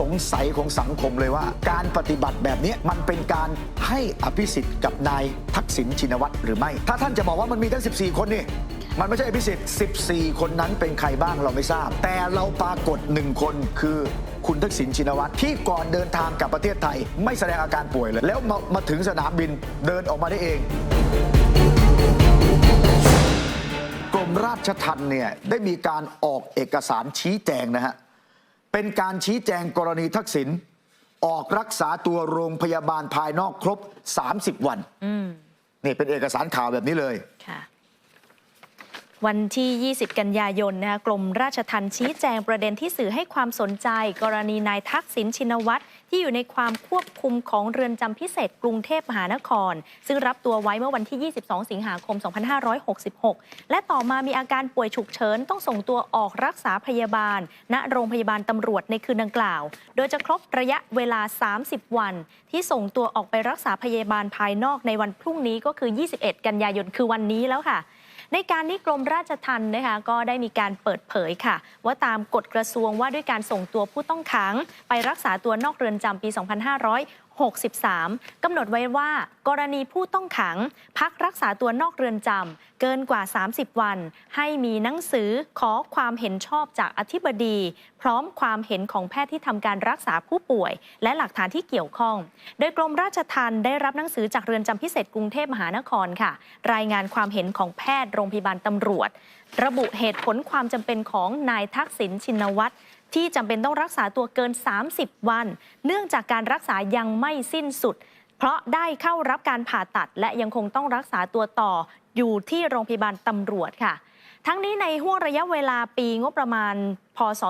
สงสัยของสังคมเลยว่า การปฏิบัติแบบนี้มันเป็นการให้อภิสิทธิ์กับนายทักษิณชินวัตรหรือไม่ ถ้าท่านจะบอกว่ามันมีตั้ง 14 คนนี่มันไม่ใช่อภิสิทธิ์ 14 คนนั้นเป็นใครบ้างเราไม่ทราบ แต่เราปรากฏหนึ่งคนคือคุณทักษิณชินวัตรที่ก่อนเดินทางกลับประเทศไทย ไม่แสดงอาการป่วยเลย แล้วมามาถึงสนามบินเดินออกมาได้เองกรมราชทัณฑ์เนี่ยได้มีการออกเอกสารชี้แจงนะฮะ เป็นการชี้แจงกรณีทักษิณออกรักษาตัวโรงพยาบาลภายนอกครบ 30 วันอืมนี่เป็นเอกสารข่าวแบบนี้เลยค่ะวันที่ 20 กันยายนนะคะกรมราชทัณฑ์ชี้แจงประเด็นที่สื่อให้ความสนใจ กรณีนายทักษิณชินวัตร ที่อยู่ในความควบคุมของเรือนจำพิเศษกรุงเทพมหานคร ซึ่งรับตัวไว้เมื่อวันที่ 22 สิงหาคม 2566 และต่อมามีอาการป่วยฉุกเฉินต้องส่งตัวออกรักษาพยาบาล ณโรงพยาบาลตำรวจในคืนดังกล่าว โดยจะครบระยะเวลา 30 วัน ที่ส่งตัวออกไปรักษาพยาบาลภายนอกในวันพรุ่งนี้ก็คือ 21 กันยายนคือวันนี้แล้วค่ะ ในการนี้กรมราชทัณฑ์นะคะก็ได้มีการเปิดเผยค่ะ ว่าตามกฎกระทรวงว่าด้วยการส่งตัวผู้ต้องขัง ไปรักษาตัวนอกเรือนจำปี 2,500 63 กำหนดไว้ว่า กรณีผู้ต้องขัง พักรักษาตัวนอกเรือนจำเกินกว่า 30 วัน ให้มีหนังสือขอความเห็นชอบจากอธิบดี พร้อมความเห็นของแพทย์ที่ทำการรักษาผู้ป่วย และหลักฐานที่เกี่ยวข้อง โดยกรมราชทัณฑ์ได้รับหนังสือจากเรือนจำพิเศษกรุงเทพมหานครค่ะ รายงานความเห็นของแพทย์โรงพยาบาลตำรวจ ระบุเหตุผลความจำเป็นของนายทักษิณชินวัตร ที่จำเป็นต้องรักษาตัวเกิน 30 วัน เนื่องจากการรักษายังไม่สิ้นสุด เพราะได้เข้ารับการผ่าตัด และยังคงต้องรักษาตัวต่ออยู่ที่โรงพยาบาลตำรวจค่ะ ทั้งนี้ในห่วงระยะเวลาปีงบประมาณ พศ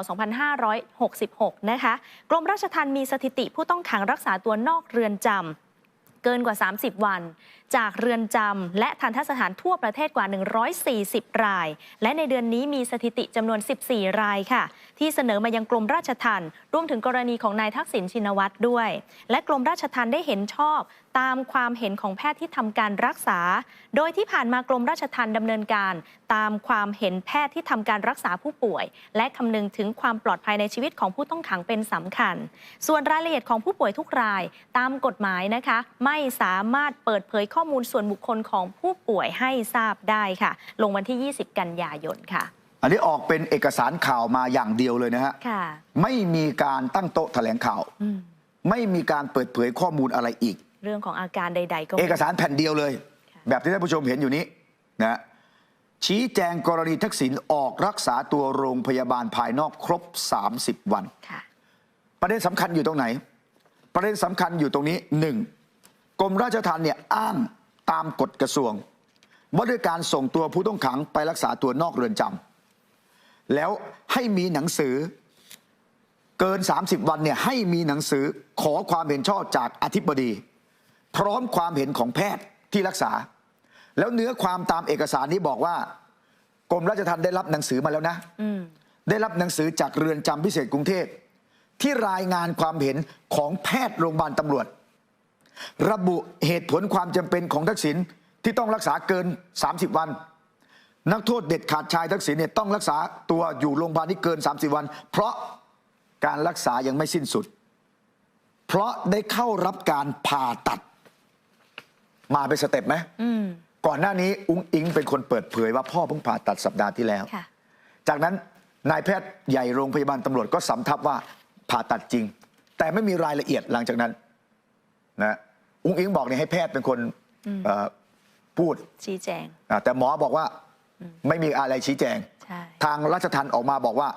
2566 นะคะ กรมราชทัณฑ์มีสถิติผู้ต้องขังรักษาตัวนอกเรือนจำเกินกว่า 30 วัน จากเรือนจำและทันทสถานทั่วประเทศกว่า 140 ราย และในเดือนนี้มีสถิติจำนวน 14 รายค่ะ ที่เสนอมายังกรมราชทัณฑ์รวมถึงกรณีของนายทักษิณชินวัตรด้วย และกรมราชทัณฑ์ได้เห็นชอบตามความเห็นของแพทย์ที่ทำการรักษา โดยที่ผ่านมากรมราชทัณฑ์ดำเนินการ ตามความเห็นแพทย์ที่ทำการรักษาผู้ป่วย และคำนึงถึงความปลอดภัยในชีวิตของผู้ต้องขังเป็นสำคัญ ส่วนรายละเอียดของผู้ป่วยทุกราย ตามกฎหมายนะคะ ไม่สามารถเปิดเผยข้อมูลส่วนบุคคลของผู้ป่วยให้ทราบได้ค่ะ ลงวันที่ 20 กันยายนค่ะ อันนี้ออกเป็นเอกสารข่าวมาอย่างเดียวเลยนะฮะค่ะไม่มีการตั้งโต๊ะแถลงข่าว อืมไม่มีการเปิดเผยข้อมูลอะไรอีก เรื่องของอาการใด ๆ ก็ไม่ เอกสารแผ่นเดียวเลย ค่ะ แบบที่ท่านผู้ชมเห็นอยู่นี้นะชี้แจงกรณีทักษิณออกรักษาตัวโรงพยาบาลภายนอกครบ 30 วัน ค่ะ ประเด็นสำคัญอยู่ตรงไหน ประเด็นสำคัญอยู่ตรงนี้หนึ่งกรมราชทัณฑ์เนี่ยอ้างตามกฎกระทรวง ว่าด้วยการส่งตัวผู้ต้องขังไปรักษาตัวนอกเรือนจำ แล้วให้มีหนังสือเกิน 30 วันเนี่ยให้มีหนังสือขอความเห็นชอบจากอธิบดี พร้อมความเห็นของแพทย์ที่รักษา แล้วเนื้อความตามเอกสารนี้บอกว่ากรมราชทัณฑ์ได้รับหนังสือมาแล้วนะอืมได้รับหนังสือจากเรือนจำพิเศษกรุงเทพที่รายงานความเห็นของแพทย์โรงพยาบาลตำรวจ ระบุเหตุผลความจำเป็นของทักษิณที่ต้องรักษาเกิน 30 วัน นักโทษเด็ดขาดชายทักษิณเนี่ยต้องรักษาตัวอยู่โรงพยาบาลนี้เกิน 30 วัน เพราะการรักษายังไม่สิ้นสุด เพราะได้เข้ารับการผ่าตัด มาเป็นสเต็ปไหมอืมก่อนหน้านี้อุ้งอิงเป็นคนเปิดเผยว่าพ่อเพิ่งผ่าตัดสัปดาห์ที่แล้วค่ะจากนั้นนายแพทย์ใหญ่โรงพยาบาลตำรวจก็สำทับว่าผ่าตัดจริง แต่ไม่มีรายละเอียดหลังจากนั้นนะอุ้งอิงบอกเนี่ยให้แพทย์เป็นคนเอ่อพูดชี้แจงอะแต่หมอบอกว่า ไม่มีอะไรชี้แจงใช่ทางราชทัณฑ์ออกมาบอกว่า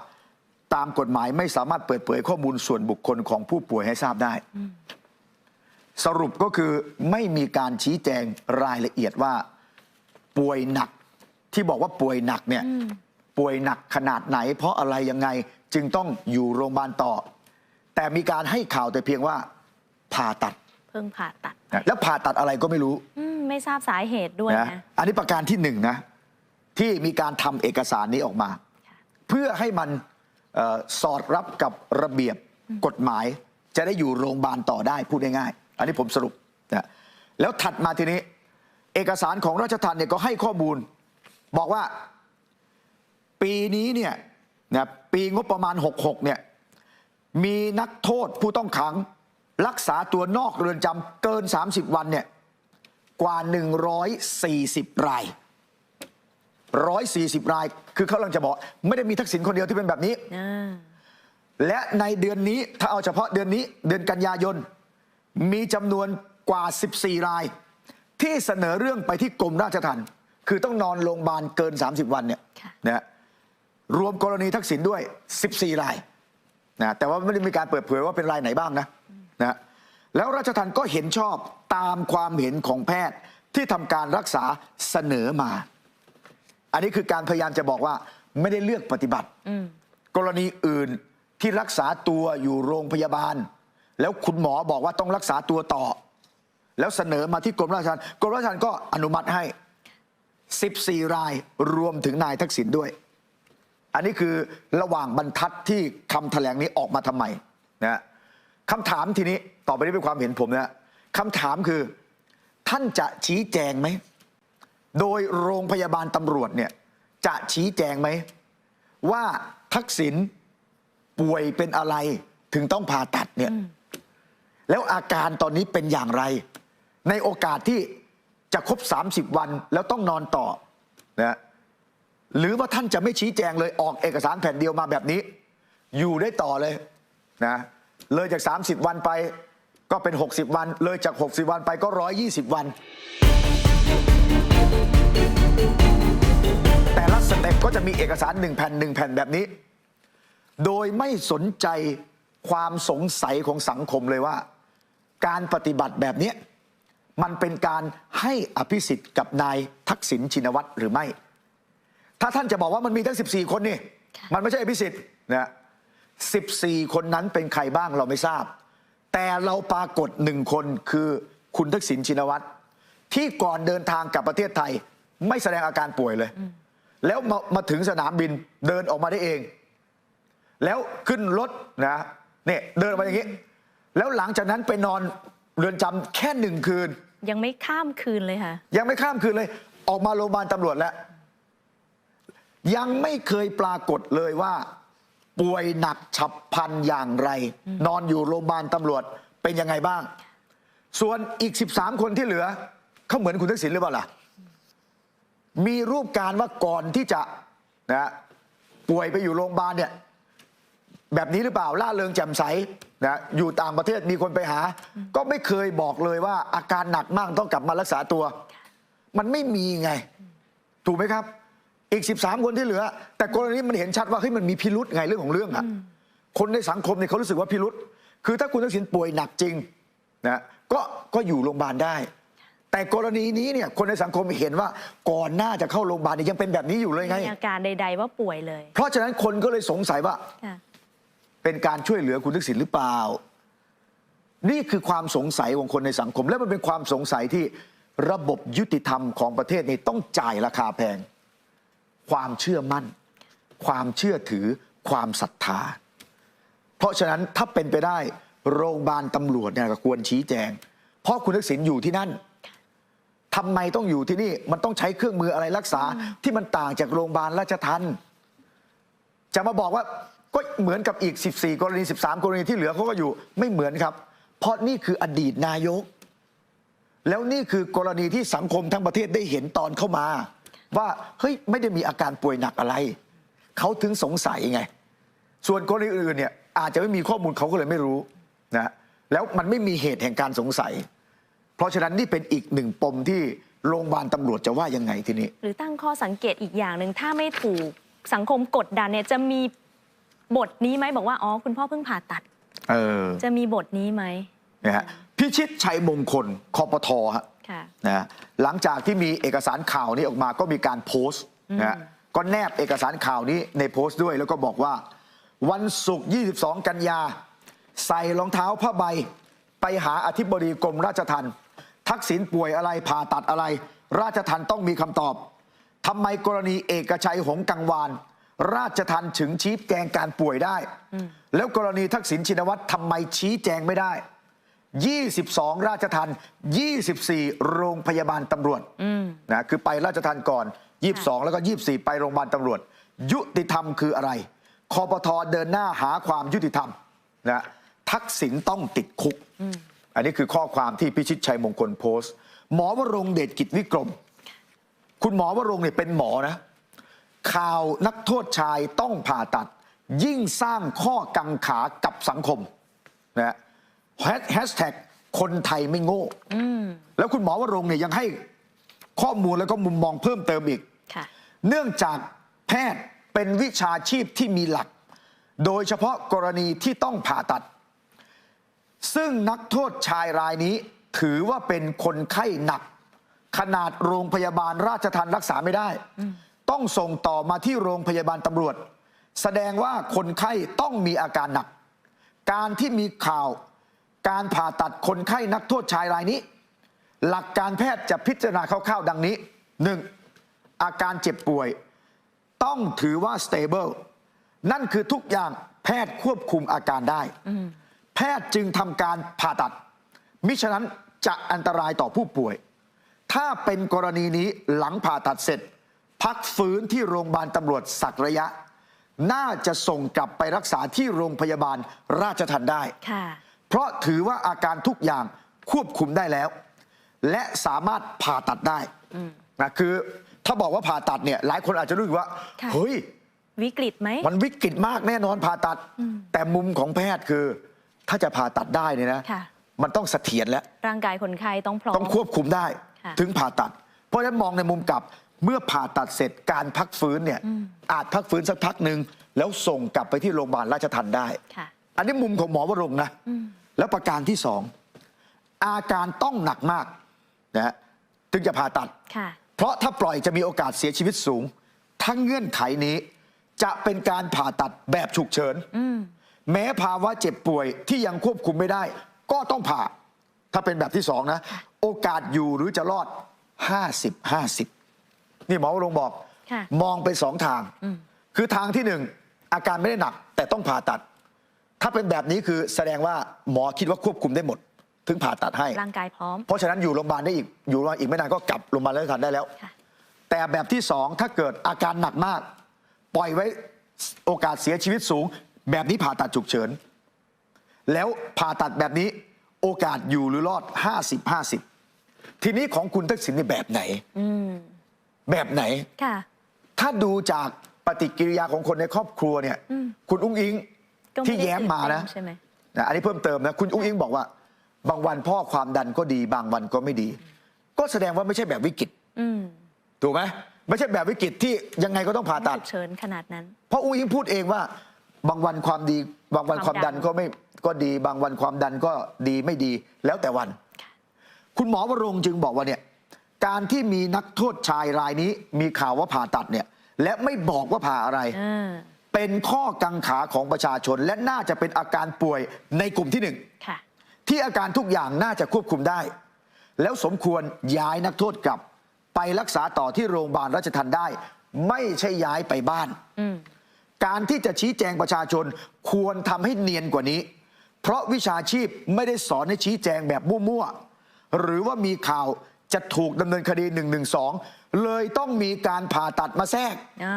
ตามกฎหมายไม่สามารถเปิดเผยข้อมูลส่วนบุคคลของผู้ป่วยให้ทราบได้ สรุปก็คือไม่มีการชี้แจงรายละเอียดว่า ป่วยหนักที่บอกว่าป่วยหนักเนี่ยป่วยหนักขนาดไหน เพราะอะไรยังไงจึงต้องอยู่โรงพยาบาลต่อ แต่มีการให้ข่าวแต่เพียงว่าผ่าตัด เพิ่งผ่าตัดนะแล้วผ่าตัดอะไรก็ไม่รู้อืมไม่ทราบสาเหตุด้วยนะนะอันนี้ประการที่หนึ่งนะ ที่มีการทำเอกสารนี้ออกมา เพื่อให้มันเออสอดรับกับระเบียบกฎหมาย จะได้อยู่โรงพยาบาลต่อได้พูดง่ายๆ อันนี้ผมสรุปนะแล้วถัดมาทีนี้ เอกสารของราชทัณฑ์เนี่ยก็ให้ข้อมูล บอกว่าปีนี้เนี่ยนะปีงบประมาณ 66เนี่ยมีนักโทษผู้ต้องขัง รักษาตัวนอกเรือนจำเกิน 30 วันเนี่ยกว่า 140 ราย 140 ราย คือเขากำลังจะบอก ไม่ได้มีทักษิณคนเดียวที่เป็นแบบนี้ อ่าและในเดือนนี้ถ้าเอาเฉพาะเดือนนี้เดือนกันยายน มีจำนวนกว่า 14 ราย ที่เสนอเรื่องไปที่กรมราชทัณฑ์คือต้องนอนโรงพยาบาลเกิน 30 วันเนี่ยค่ะ นะฮะรวมกรณีทักษิณด้วย 14 รายนะแต่ว่าไม่ได้มีการเปิดเผยว่าเป็นรายไหนบ้างนะนะฮะแล้วราชทัณฑ์ก็เห็นชอบตามความเห็นของแพทย์ที่ทำการรักษาเสนอมา อันนี้คือการพยายามจะบอกว่าไม่ได้เลือกปฏิบัติอืมกรณีอื่นที่รักษาตัวอยู่โรงพยาบาล แล้วคุณหมอบอกว่าต้องรักษาตัวต่อ แล้วเสนอมาที่กรมราชทัณฑ์กรมราชทัณฑ์ก็อนุมัติให้ 14 รายรวมถึงนายทักษิณด้วย อันนี้คือระหว่างบรรทัดที่คำแถลงนี้ออกมาทำไมนะคำถามทีนี้ต่อไปนี้เป็นความเห็นผมนะคำถามคือ ท่านจะชี้แจงไหม โดยโรงพยาบาลตำรวจเนี่ยจะชี้แจงไหม ว่าทักษิณป่วยเป็นอะไรถึงต้องผ่าตัดเนี่ยแล้วอาการตอนนี้เป็นอย่างไร ในโอกาสที่จะครบ 30 วันแล้วต้องนอนต่อนะหรือว่าท่านจะไม่ชี้แจงเลยออกเอกสารแผ่นเดียวมาแบบนี้ อยู่ได้ต่อเลยนะเลยจาก 30 วันไปก็เป็น 60 วัน เลยจาก 60 วันไปก็ 120 วัน แต่ละสเต็ปก็จะมีเอกสารหนึ่งแผ่นหนึ่งแผ่นแบบนี้ โดยไม่สนใจความสงสัยของสังคมเลยว่า การปฏิบัติแบบเนี้ยมันเป็นการให้อภิสิทธิ์กับนายทักษิณชินวัตรหรือไม่ ถ้าท่านจะบอกว่ามันมีทั้ง 14 คนนี่ค่ะมันไม่ใช่อภิสิทธิ์นะ14 คนนั้นเป็นใครบ้างเราไม่ทราบ แต่เราปรากฏหนึ่งคนคือคุณทักษิณชินวัตรที่ก่อนเดินทางกลับประเทศไทย ไม่แสดงอาการป่วยเลย แล้วมามาถึงสนามบินเดินออกมาได้เอง แล้วขึ้นรถนะเนี่ยเดินออกมาอย่างนี้ แล้วหลังจากนั้นไปนอนเรือนจำแค่หนึ่งคืน ยังไม่ข้ามคืนเลยค่ะ ยังไม่ข้ามคืนเลย ออกมาโรงพยาบาลตำรวจแล้ว ยังไม่เคยปรากฏเลยว่า ป่วยหนักฉับพลันอย่างไร นอนอยู่โรงพยาบาลตำรวจเป็นยังไงบ้าง ส่วนอีก 13 คนที่เหลือเขาเหมือนคุณทักษิณหรือเปล่าล่ะ มีรูปการว่าก่อนที่จะนะป่วยไปอยู่โรงพยาบาลเนี่ยแบบนี้หรือเปล่าล่าเริงแจ่มใสนะอยู่ต่างประเทศมีคนไปหา ก็ไม่เคยบอกเลยว่า อาการหนักมากต้องกลับมารักษาตัว มันไม่มีไง ถูกไหมครับ อีก 13 คนที่เหลือ แต่กรณีมันเห็นชัดว่าเฮ้ยมันมีพิรุษไงเรื่องของเรื่องอะคนในสังคมเนี่ยเขารู้สึกว่าพิรุษคือถ้าคุณทักษิณป่วยหนักจริงนะก็ก็อยู่โรงพยาบาลได้ แต่กรณีนี้เนี่ยคนในสังคมเห็นว่าก่อนหน้าจะเข้าโรงพยาบาลเนี่ยยังเป็นแบบนี้อยู่เลยไง มีอาการใด ๆ ว่าป่วยเลย เพราะฉะนั้นคนก็เลยสงสัยว่า ค่ะ เป็นการช่วยเหลือคุณทักษิณหรือเปล่า นี่คือความสงสัยของคนในสังคม และมันเป็นความสงสัยที่ระบบยุติธรรมของประเทศนี้ต้องจ่ายราคาแพง ความเชื่อมั่น ความเชื่อถือ ความศรัทธา เพราะฉะนั้นถ้าเป็นไปได้โรงพยาบาลตำรวจเนี่ยก็ควรชี้แจง เพราะคุณทักษิณอยู่ที่นั่น ทำไมต้องอยู่ที่นี่มันต้องใช้เครื่องมืออะไรรักษาที่มันต่างจากโรงพยาบาลราชทันจะมาบอกว่าก็เหมือนกับอีก 14 กรณี 13 กรณีที่เหลือเขาก็อยู่ไม่เหมือนครับ เพราะนี่คืออดีตนายก แล้วนี่คือกรณีที่สังคมทั้งประเทศได้เห็นตอนเข้ามา ว่าเฮ้ยไม่ได้มีอาการป่วยหนักอะไร เขาถึงสงสัยไง ส่วนกรณีอื่นๆเนี่ยอาจจะไม่มีข้อมูลเขาก็เลยไม่รู้นะแล้วมันไม่มีเหตุแห่งการสงสัยเพ ราะฉะนั้นนี่เป็นอีกหนึ่งปมที่โรงพยาบาลตำรวจจะว่ายังไงทีนี้ หรือตั้งข้อสังเกตอีกอย่างหนึ่งถ้าไม่ถูกสังคมกดดันเนี่ยจะมีบทนี้ไหมบอกว่าอ๋อคุณพ่อเพิ่งผ่าตัด เออจะมีบทนี้ไหมนะฮะพิชิตชัยมงคลคอปทฮะค่ะนะฮะหลังจากที่มีเอกสารข่าวนี้ออกมาก็มีการโพสต์นะฮะก็แนบเอกสารข่าวนี้ในโพสต์ด้วยแล้วก็บอกว่า วันศุกร์ 22 กันยา ใส่รองเท้าผ้าใบ ไปหาอธิบดีกรมราชทัณฑ์ ทักษิณป่วยอะไรผ่าตัดอะไร ราชทัณฑ์ต้องมีคำตอบ ทำไมกรณีเอกชัยหงส์กังวาน ราชทัณฑ์ถึงชี้แจงการป่วยได้ แล้วกรณีทักษิณชินวัตรทำไมชี้แจงไม่ได้ 22 ราชทัน24 โรงพยาบาลตำรวจนะคือไปราชทันก่อน 22 แล้วก็ 24 ไปโรงพยาบาลตำรวจ ยุติธรรมคืออะไรคอปทเดินหน้าหาความยุติธรรมนะทักษิณต้องติดคุก อันนี้คือข้อความที่พิชิตชัยมงคลโพสต์ หมอวรงค์เดชกิจวิกรม คุณหมอวรงค์เนี่ยเป็นหมอนะ ข่าวนักโทษชายต้องผ่าตัด ยิ่งสร้างข้อกังขากับสังคมนะแฮชแท็กคนไทยไม่โง่แล้วคุณหมอวรงค์เนี่ยยังให้ข้อมูลแล้วก็มุมมองเพิ่มเติมอีกค่ะเนื่องจากแพทย์เป็นวิชาชีพที่มีหลัก โดยเฉพาะกรณีที่ต้องผ่าตัด ซึ่งนักโทษชายรายนี้ถือว่าเป็นคนไข้หนัก ขนาดโรงพยาบาลราชทันรักษาไม่ได้ ต้องส่งต่อมาที่โรงพยาบาลตำรวจ แสดงว่าคนไข้ต้องมีอาการหนัก การที่มีข่าวการผ่าตัดคนไข้นักโทษชายรายนี้ หลักการแพทย์จะพิจารณาคร่าวๆดังนี้ 1. อาการเจ็บป่วย ต้องถือว่า stable นั่นคือทุกอย่างแพทย์ควบคุมอาการได้ แพทย์จึงทำการผ่าตัด มิฉะนั้นจะอันตรายต่อผู้ป่วย ถ้าเป็นกรณีนี้หลังผ่าตัดเสร็จ พักฟื้นที่โรงพยาบาลตำรวจสักระยะ น่าจะส่งกลับไปรักษาที่โรงพยาบาลราชทันได้ค่ะเพราะถือว่าอาการทุกอย่างควบคุมได้แล้ว และสามารถผ่าตัดได้นะคือถ้าบอกว่าผ่าตัดเนี่ยหลายคนอาจจะรู้สึกว่าค่ะเฮ้ย วิกฤตไหม มันวิกฤตมากแน่นอนผ่าตัด แต่มุมของแพทย์คือ ถ้าจะผ่าตัดได้เนี่ยนะ ค่ะ มันต้องเสถียรแล้ว ร่างกายคนไข้ต้องพร้อม ต้องควบคุมได้ค่ะ ถึงผ่าตัด เพราะฉะนั้นมองในมุมกลับเมื่อผ่าตัดเสร็จการพักฟื้นเนี่ยอาจพักฟื้นสักพักหนึ่งแล้วส่งกลับไปที่โรงพยาบาลราชทันได้ ค่ะ อันนี้มุมของหมอวรงค์นะ แล้วประการที่สองอาการต้องหนักมากนะฮะถึงจะผ่าตัด ค่ะ เพราะถ้าปล่อยจะมีโอกาสเสียชีวิตสูง ทั้งเงื่อนไขนี้ จะเป็นการผ่าตัดแบบฉุกเฉิน แม้ภาวะเจ็บป่วยที่ยังควบคุมไม่ได้ ก็ต้องผ่า ถ้าเป็นแบบที่สองนะ โอกาสอยู่หรือจะรอด 50 50 นี่หมอวรงค์บอกค่ะมองเป็นสองทาง คือทางที่หนึ่งอาการไม่ได้หนัก แต่ต้องผ่าตัด ถ้าเป็นแบบนี้คือแสดงว่าหมอคิดว่าควบคุมได้หมด ถึงผ่าตัดให้ ร่างกายพร้อม เพราะฉะนั้นอยู่โรงพยาบาลได้อีก อยู่โรงพยาบาลอีกไม่นานก็กลับโรงพยาบาลราชทันได้แล้วค่ะแต่แบบที่สองถ้าเกิดอาการหนักมาก ปล่อยไว้โอกาสเสียชีวิตสูง แบบนี้ผ่าตัดฉุกเฉิน แล้วผ่าตัดแบบนี้โอกาสอยู่หรือรอด 50 50 ทีนี้ของคุณทักษิณนี่แบบไหนแบบไหนค่ะถ้าดูจากปฏิกิริยาของคนในครอบครัวเนี่ย คุณอุ้งอิงก็ไม่ที่ได้แย้มมานะตื่นเต้นใช่ไหมนะอันนี้เพิ่มเติมนะคุณอุ้งอิงบอกว่า บางวันพ่อความดันก็ดี บางวันก็ไม่ดี ก็แสดงว่าไม่ใช่แบบวิกฤตอืมถูกไหมไม่ใช่แบบวิกฤตที่ยังไงก็ต้องผ่าตัดฉุกเฉินขนาดนั้น เพราะอุ้งอิงพูดเองว่า บางวันความดีบางวันความมคาวดัดันน ก็ไม่ก็ดี บางวันความดันก็ดีไม่ดีแล้วแต่วัน คุณหมอวรงค์จึงบอกว่าเนี่ยการที่มีนักโทษชายรายนี้ มีข่าวว่าผ่าตัดเนี่ยและไม่บอกว่าผ่าอะไรเออเป็นข้อกังขาของประชาชน และน่าจะเป็นอาการป่วยในกลุ่มที่หนึ่ง ค่ะ ที่อาการทุกอย่างน่าจะควบคุมได้ แล้วสมควรย้ายนักโทษกลับ ไปรักษาต่อที่โรงพยาบาลราชทันได้ ไม่ใช่ย้ายไปบ้าน อืม การที่จะชี้แจงประชาชนควรทำให้เนียนกว่านี้ เพราะวิชาชีพไม่ได้สอนให้ชี้แจงแบบมั่วๆหรือว่ามีข่าวจะถูกดำเนินคดี1นึเลยต้องมีการผ่าตัดมาแทรกอ๋อ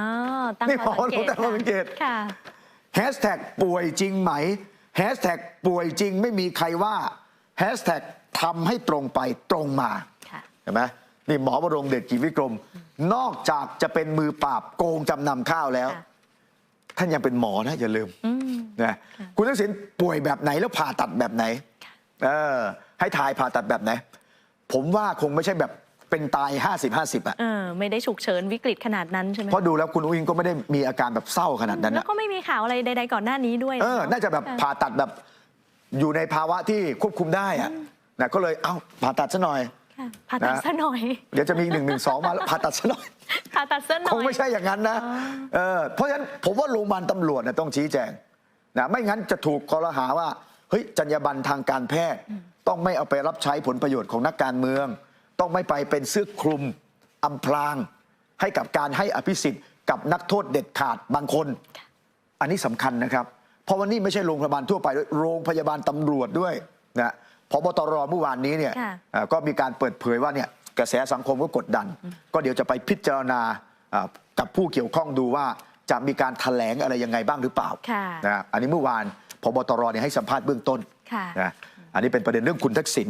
ตั้งนี่ข้อสังเกหมอตตั้งข้อสังเกตค่ะแฮชแท็กป่วยจริงไหมแฮชแท็กป่วยจริงไม่มีใครว่าแฮชแท็กทำให้ตรงไปตรงมาค่ะเห็นไหมนี่หมอวรงค์เดชกิจวิกรม นอกจากจะเป็นมือปราบโกงจำนำข้าวแล้วค่ะ ท่านยังเป็นหมอนะอย่าลืมอืมนะคุณทักษิณป่วยแบบไหนแล้วผ่าตัดแบบไหนเออให้ทายผ่าตัดแบบไหน ผมว่าคงไม่ใช่แบบเป็นตาย 50 50 อะเออไม่ได้ฉุกเฉินวิกฤตขนาดนั้นใช่ไหมเพราะดูแล้วคุณอุ้งอิงก็ไม่ได้มีอาการแบบเศร้าขนาดนั้นแล้นะวก็ไม่มีข่าวอะไรใดๆก่อนหน้านี้ด้วยเออน่าจะแบบค่ผ่าตัดแบบอยู่ในภาวะที่ควบคุมได้อะนะก็เลยเอ้าผ่าตัดซะหน่อยค่ะ ผ่าตัดนะซะหน่อย เดี๋ยวจะมีหนึ่งหนึ่งสองมาแล้วผ่าตัดซะหน่อย ผ่าตัดซะหน่อย คงไม่ใช่อย่างนั้นนะเออเพราะฉะนั้นผมว่าโรงพยาบาลตำรวจนะต้องชี้แจงนะไม่งั้นจะถูกคอรหาว่าเฮ้ยจรรยาบรรณทางการแพทย์ ต้องไม่เอาไปรับใช้ผลประโยชน์ของนักการเมือง ต้องไม่ไปเป็นเสื้อคลุมอำพราง ให้กับการให้อภิสิทธิ์กับนักโทษเด็ดขาดบางคน อันนี้สำคัญนะครับ เพราะว่านี่ไม่ใช่โรงพยาบาลทั่วไปด้วยโรงพยาบาลตำรวจด้วยนะ พบตรเมื่อวานนี้เนี่ยค่ะอ่าก็มีการเปิดเผยว่าเนี่ยกระแสสังคมก็กดดัน ก็เดี๋ยวจะไปพิจารณาอ่ากับผู้เกี่ยวข้องดูว่าจะมีการถแถลงอะไรยังไงบ้างหรือเปล่าค่ะนะอันนี้เมื่อวานพบตรเนี่ยให้สัมภาษณ์เบื้องต้นค่ะนะอันนี้เป็นประเด็นเรื่องคุณทักษิณ